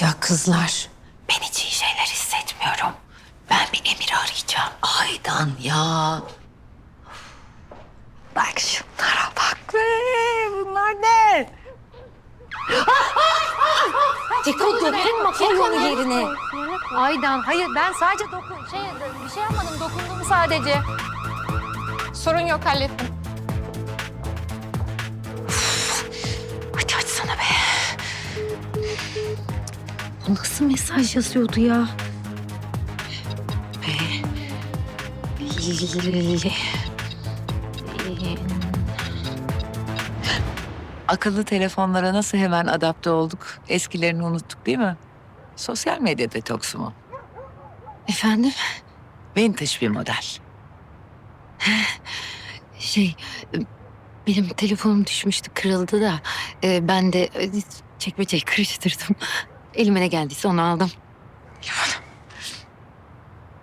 Ya kızlar, ben hiç iyi şeyler hissetmiyorum. Ben bir Emir'i arayacağım. Aydan ya. Bak şunlara bak be. Bunlar ne? Dokunma, koy onu yerine. Aydan, hayır ben sadece dokun, şey, bir şey yapmadım, dokundum sadece. Sorun yok hallettim. Nasıl mesaj yazıyordu ya? Akıllı telefonlara nasıl hemen adapte olduk? Eskilerini unuttuk değil mi? Sosyal medya detoksu mu? Efendim? Vintage bir model. Şey, benim telefonum düşmüştü, kırıldı da e, ben de e, çekmeceyi karıştırdım. Elime ne geldiyse onu aldım.